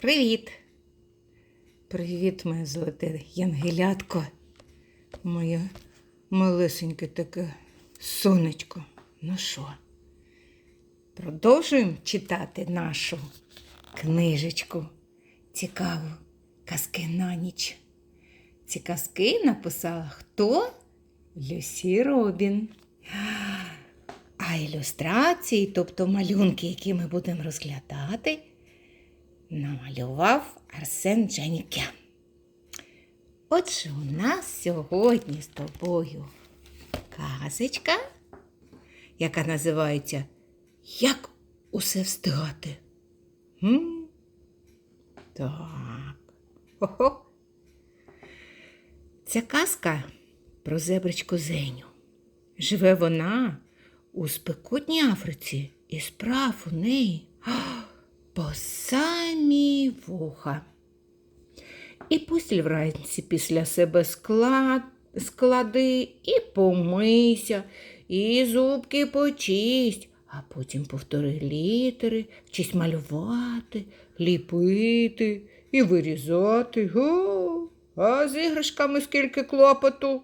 Привіт. Привіт, моє золоте янгелятко. Моє малесеньке таке сонечко. Ну що, продовжуємо читати нашу книжечку. Цікаву казки на ніч. Ці казки написала хто? Люсі Робін. А ілюстрації, тобто малюнки, які ми будемо розглядати, намалював Арсен Джанікян. Отже, у нас сьогодні з тобою казочка, яка називається Як усе встигати? М? Так. Хо-хо. Ця казка про зебричку Зеню. Живе вона у спекотній Африці, і справ у неї по самі вуха. І постіль вранці після себе склад, склади, і помийся, і зубки почисть, а потім повтори літери, вчись малювати, ліпити і вирізати. Го, а з іграшками скільки клопоту.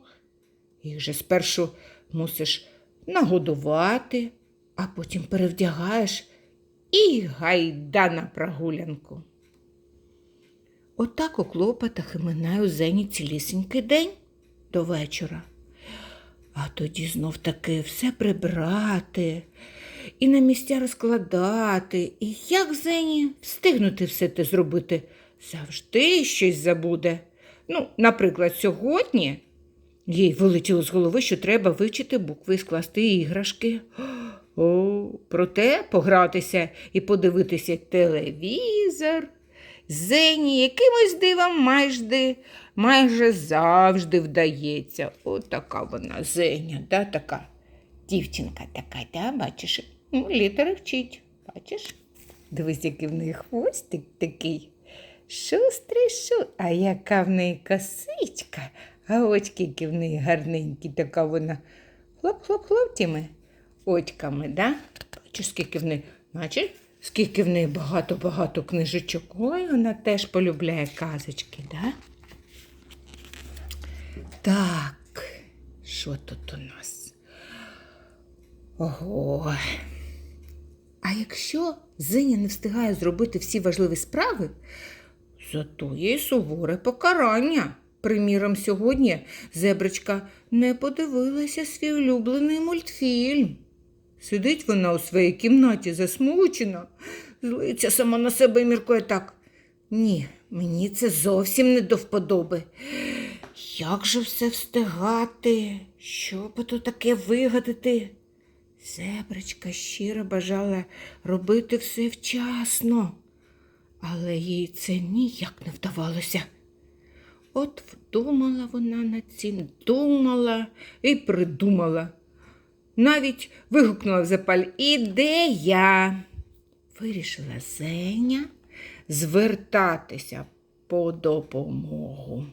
Їх же спершу мусиш нагодувати, а потім перевдягаєш і гайда на прогулянку. Отак у клопотах і минає у зені цілісінький день до вечора. А тоді знов таки все прибрати і на місця розкладати. І як Зені встигнути все те зробити? Завжди щось забуде. Ну, наприклад, сьогодні їй вилетіло з голови, що треба вивчити букви і скласти іграшки. О, проте погратися і подивитися телевізор. Зені якимось дивом майже, майже завжди вдається. От така вона Зеня, да, така дівчинка така, да, бачиш, ну, літери вчить. Бачиш? Дивись, який в неї хвостик такий. Шустрий шу, а яка в неї косичка, а очки які в неї гарненькі, така вона хлоп-хлоп-хлоп тими очками, да? Бачиш, скільки в неї, бачиш, скільки в неї багато-багато книжечок. Ой, вона теж полюбляє казочки, да? Так, що тут у нас? Ого. А якщо Зеня не встигає зробити всі важливі справи, зато є й суворе покарання. Приміром, сьогодні зеброчка не подивилася свій улюблений мультфільм. Сидить вона у своїй кімнаті засмучена, злиться сама на себе і міркує так. Ні, мені це зовсім не до вподоби. Як же все встигати? Що би то таке вигадати? Зеброчка щиро бажала робити все вчасно, але їй це ніяк не вдавалося. От вдумала вона над цим, думала і придумала. Навіть вигукнула в запаль ідея. Вирішила Зеня звертатися по допомогу.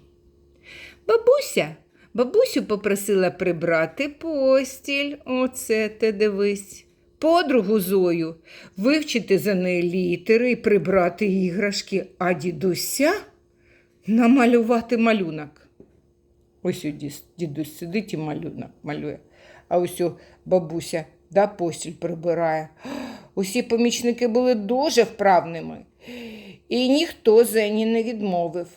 Бабуся, бабусю попросила прибрати постіль. Оце ти дивись. Подругу Зою вивчити за неї літери і прибрати іграшки, а дідуся намалювати малюнок. Ось дідусь сидить і малюнок малює. А ось бабуся да, постіль прибирає. Усі помічники були дуже вправними. І ніхто Зені не відмовив.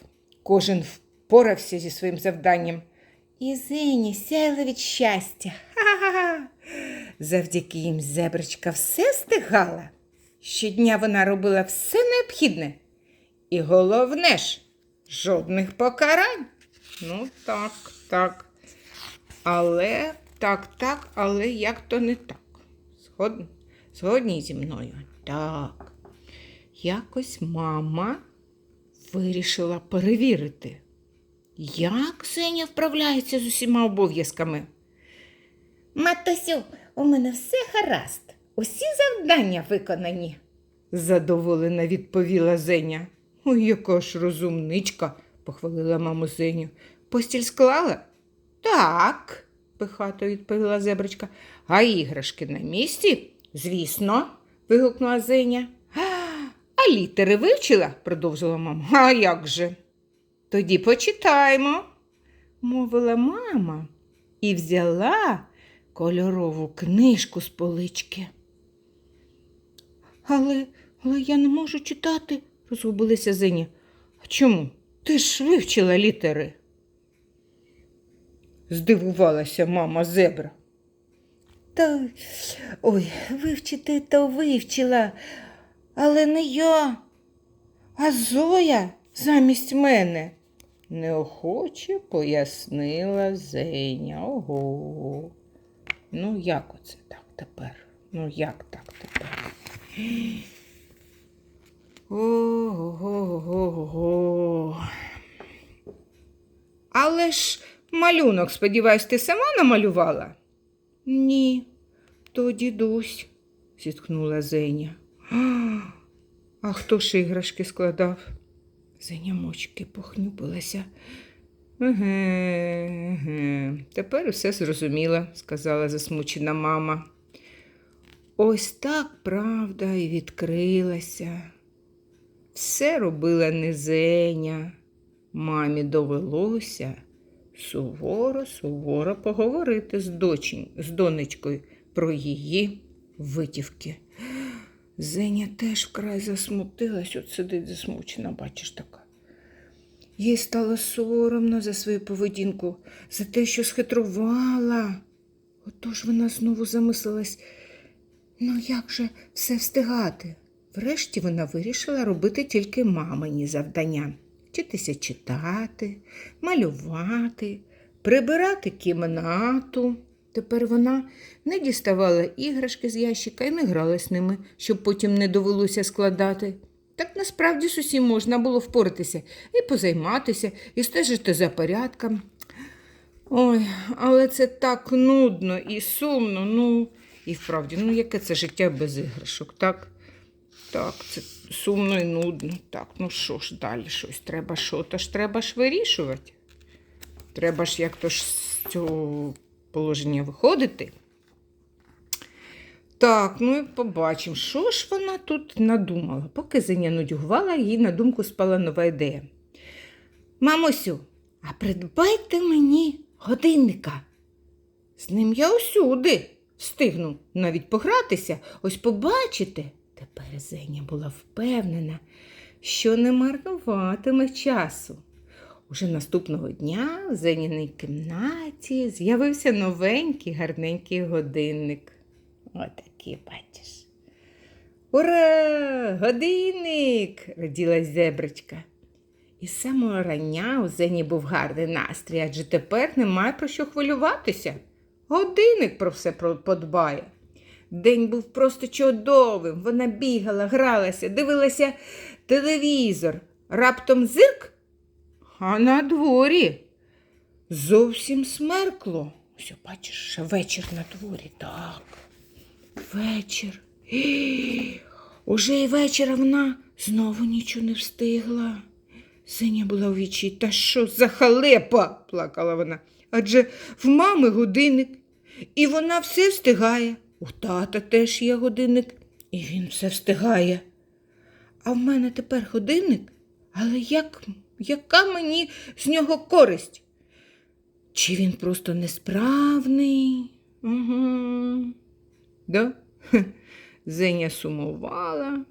Кожен впорався зі своїм завданням. І Зені сяяла від щастя. Ха-ха-ха. Завдяки їм зеброчка все стигала. Щодня вона робила все необхідне. І головне ж, жодних покарань. Ну, так, так. Але так, так, але як то не так. Згодні, згодні зі мною. Так. Якось мама вирішила перевірити, як Сеня вправляється з усіма обов'язками. Матусю, у мене все гаразд. Усі завдання виконані, задоволена відповіла Зеня. Ой, яка ж розумничка, похвалила маму Зеню. Постіль склала? Так, пихато відповіла зеброчка. А іграшки на місці? Звісно, вигукнула Зеня. А літери вивчила? продовжила мама. А як же? Тоді почитаємо, мовила мама і взяла кольорову книжку з полички. Але, але я не можу читати, розгубилася Зеня. А чому? Ти ж вивчила літери. Здивувалася мама зебра. Та ой, вивчити то вивчила, але не я, а Зоя замість мене. Неохоче пояснила Зеня. Ого. Ну, як оце так тепер? Ну, як так тепер? Ого-го-го. Але ж малюнок, сподіваюсь, ти сама намалювала? Ні, то дідусь, зітхнула Зеня. «А, хто ж іграшки складав? Зеня мочки похнюпилася. Еге, еге. Тепер усе зрозуміла, сказала засмучена мама. Ось так правда і відкрилася. Все робила не Зеня. Мамі довелося суворо, суворо поговорити з, дочень, з донечкою про її витівки. Зеня теж вкрай засмутилась, от сидить засмучена, бачиш така. Їй стало соромно за свою поведінку, за те, що схитрувала. Отож вона знову замислилась, ну як же все встигати? Врешті вона вирішила робити тільки мамині завдання вчитися читати, малювати, прибирати кімнату. Тепер вона не діставала іграшки з ящика і не грала з ними, щоб потім не довелося складати. Так насправді з усім можна було впоратися і позайматися, і стежити за порядком. Ой, але це так нудно і сумно. Ну, і вправді, ну яке це життя без іграшок, так? Так, це сумно і нудно. Так, ну що ж далі щось треба, що то ж треба ж вирішувати. Треба ж як то ж з цього положення виходити. Так, ну і побачимо, що ж вона тут надумала. Поки Зеня нудьгувала, їй на думку спала нова ідея. Мамусю, а придбайте мені годинника. З ним я усюди встигну навіть погратися, ось побачите. Тепер Зеня була впевнена, що не марнуватиме часу. Уже наступного дня в Зеніній кімнаті з'явився новенький гарненький годинник. Отакий, бачиш. Ура! Годинник! раділась зеброчка. І з самого рання у Зені був гарний настрій, адже тепер немає про що хвилюватися. Годинник про все подбає. День був просто чудовим. Вона бігала, гралася, дивилася телевізор. Раптом зирк, а на дворі зовсім смеркло. Ось, бачиш, ще вечір на дворі. Так. Вечір. Уже і вечора вона знову нічого не встигла. Синя була у вічі. Та що за халепа? плакала вона. Адже в мами годинник, і вона все встигає. У тата теж є годинник, і він все встигає. А в мене тепер годинник, але як, яка мені з нього користь? Чи він просто несправний? Угу. Да? Зеня сумувала,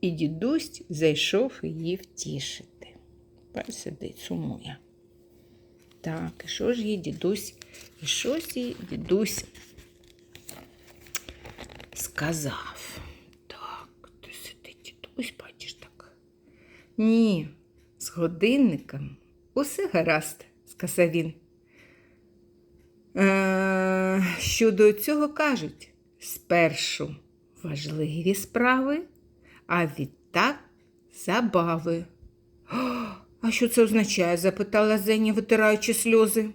і дідусь зайшов її втішити. Пай сидить, сумує. Так, і що ж їй дідусь, і що ж їй дідусь сказав? Так, ти сидить дідусь, бачиш так. Ні, з годинником усе гаразд, сказав він. Е, щодо цього кажуть, спершу важливі справи, а відтак забави. А що це означає? запитала Зеня, витираючи сльози.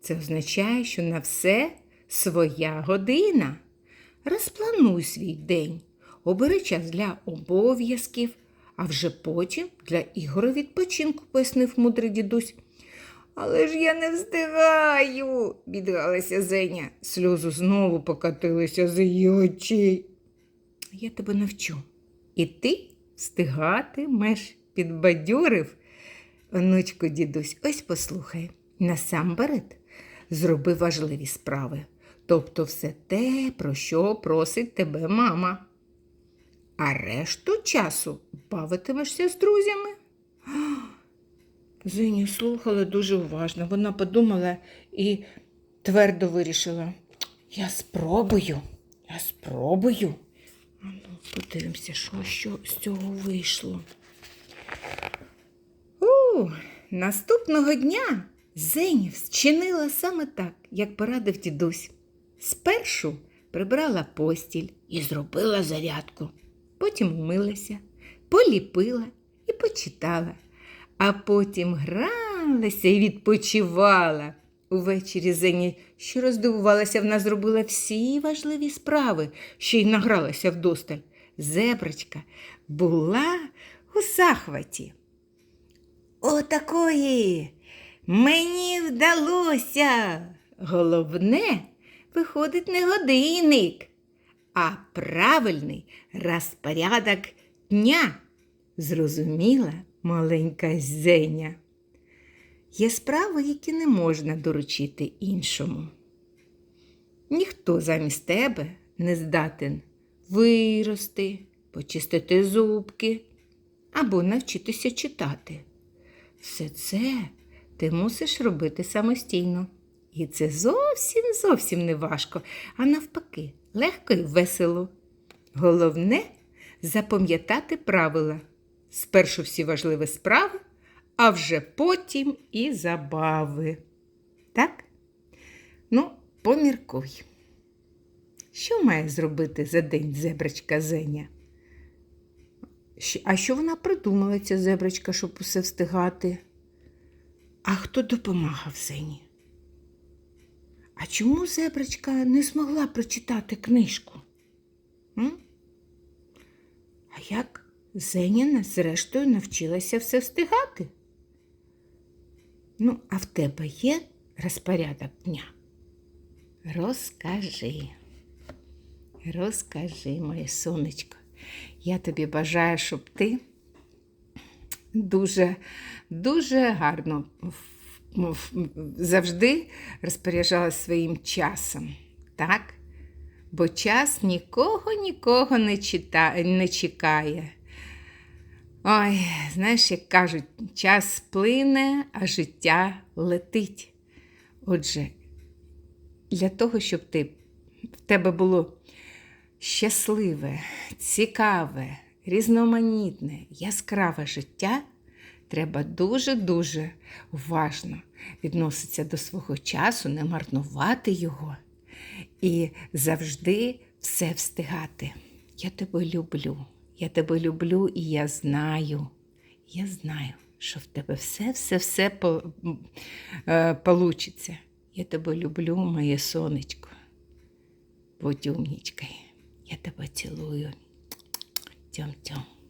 Це означає, що на все своя година. Розплануй свій день, обери час для обов'язків, а вже потім для ігор відпочинку, пояснив мудрий дідусь. Але ж я не встигаю, бідгалася Зеня. Сльози знову покатилися з її очей. Я тебе навчу. І ти встигатимеш, підбадьорив. Онучку дідусь, ось послухай, насамперед зроби важливі справи, тобто все те, про що просить тебе мама. А решту часу бавитимешся з друзями. Зиня слухала дуже уважно. Вона подумала і твердо вирішила: я спробую, я спробую. Ну, подивимося, що, що з цього вийшло. У, наступного дня Зеня вчинила саме так, як порадив дідусь. Спершу прибрала постіль і зробила зарядку. Потім умилася, поліпила і почитала, а потім гралася і відпочивала. Увечері Зені що роздивувалася, вона зробила всі важливі справи, ще й награлася вдосталь. Зеброчка була у захваті. Отакої мені вдалося. Головне, виходить не годинник, а правильний розпорядок дня. Зрозуміла маленька Зеня. Є справи, які не можна доручити іншому. Ніхто замість тебе не здатен вирости, почистити зубки або навчитися читати. Все це ти мусиш робити самостійно. І це зовсім зовсім не важко, а навпаки, легко і весело. Головне запам'ятати правила. Спершу всі важливі справи, а вже потім і забави. Так? Ну, поміркуй. Що має зробити за день зебрачка Зеня? А що вона придумала, ця зебрачка, щоб усе встигати? А хто допомагав Зені? А чому зебрачка не змогла прочитати книжку? М? А як Зеніна, зрештою, навчилася все встигати? Ну, а в тебе є розпорядок дня? Розкажи. Розкажи, моє сонечко. Я тобі бажаю, щоб ти дуже, дуже гарно завжди розпоряджалася своїм часом. Так? Бо час нікого нікого не, чита, не чекає. Ой, знаєш, як кажуть, час плине, а життя летить. Отже, для того, щоб ти, в тебе було щасливе, цікаве, різноманітне, яскраве життя, треба дуже-дуже уважно відноситися до свого часу, не марнувати його і завжди все встигати. Я тебе люблю, я тебе люблю і я знаю, я знаю, що в тебе все-все-все е, получиться. Я тебе люблю, моє сонечко. Будь умнічкою. Я тебе цілую. Тьом-тьом.